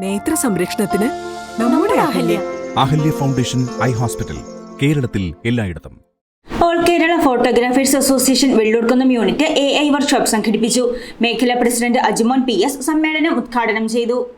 നേത്ര സംരക്ഷണത്തിന് നമ്മുടെ Ahalya. Ahalya. Foundation eye hospital കേരളത്തിൽ എല്ലായിടത്തും. All Kerala photographers association Vellurkunnam unit A I workshop സംഘടിപ്പിച്ചു. മേഖലാ പ്രസിഡന്റ് അജ്മോൻ പി എസ് സമ്മേളനം ഉദ്ഘാടനം ചെയ്തു.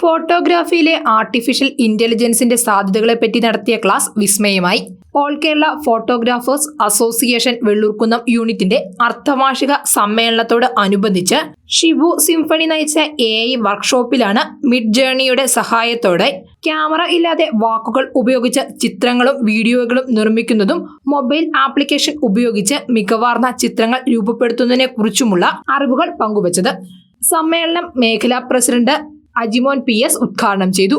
ഫോട്ടോഗ്രാഫിയിലെ ആർട്ടിഫിഷ്യൽ ഇന്റലിജൻസിന്റെ സാധ്യതകളെപ്പറ്റി നടത്തിയ class വിസ്മയമായി. All Kerala photographers association Vellurkunnam യൂണിറ്റിന്റെ അർദ്ധവാർഷിക സമ്മേളനത്തോട് അനുബന്ധിച്ച് ഷിബു സിംഫണി നയിച്ച എ ഐ വർക്ക്ഷോപ്പിലാണ് മിഡ് ജേണിയുടെ സഹായത്തോടെ ക്യാമറ ഇല്ലാതെ വാക്കുകൾ ഉപയോഗിച്ച് ചിത്രങ്ങളും വീഡിയോകളും നിർമ്മിക്കുന്നതും മൊബൈൽ ആപ്ലിക്കേഷൻ ഉപയോഗിച്ച് മികവാർന്ന ചിത്രങ്ങൾ രൂപപ്പെടുത്തുന്നതിനെ കുറിച്ചുമുള്ള അറിവുകൾ പങ്കുവച്ചത്. സമ്മേളനം മേഖലാ പ്രസിഡന്റ് അജിമോൻ പി എസ് ഉദ്ഘാടനം ചെയ്തു.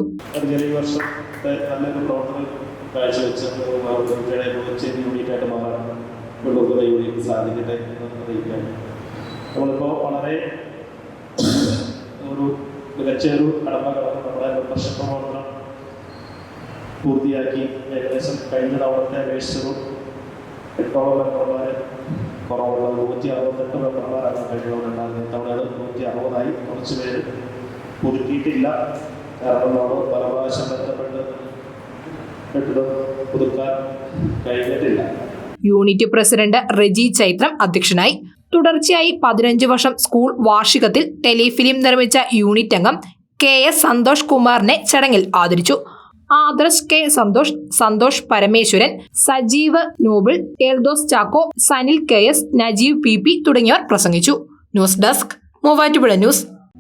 പൂർത്തിയാക്കി ഏകദേശം കഴിഞ്ഞ തവണത്തെ അപേക്ഷിച്ചതും എട്ടോളം മെമ്പർമാർ കുറവുള്ളത് നൂറ്റി അറുപത്തെട്ട് മെമ്പർമാരാണ് കഴിഞ്ഞ തവണ ഉണ്ടായിരുന്നത്. അത് നൂറ്റി അറുപതായി കുറച്ച് പേര് പുതുക്കിയിട്ടില്ല. കാരണം നമ്മൾ പല പ്രാവശ്യം ബന്ധപ്പെട്ട് കെട്ടിടം പുതുക്കാൻ കഴിഞ്ഞിട്ടില്ല. യൂണിറ്റ് പ്രസിഡന്റ് റെജി ചൈത്രം അധ്യക്ഷനായി. തുടർച്ചയായി പതിനഞ്ച് വർഷം സ്കൂൾ വാർഷികത്തിൽ ടെലിഫിലിം നിർമ്മിച്ച യൂണിറ്റ് അംഗം കെ എസ് സന്തോഷ് കുമാറിനെ ചടങ്ങിൽ ആദരിച്ചു. Adarsh K Santhosh Santhosh Parameswaran Sajeev Noble Eldos Chacko Sanil K S Najeev P P തുടങ്ങിയവർ പ്രസംഗിച്ചു. News desk Muvattupuzha news.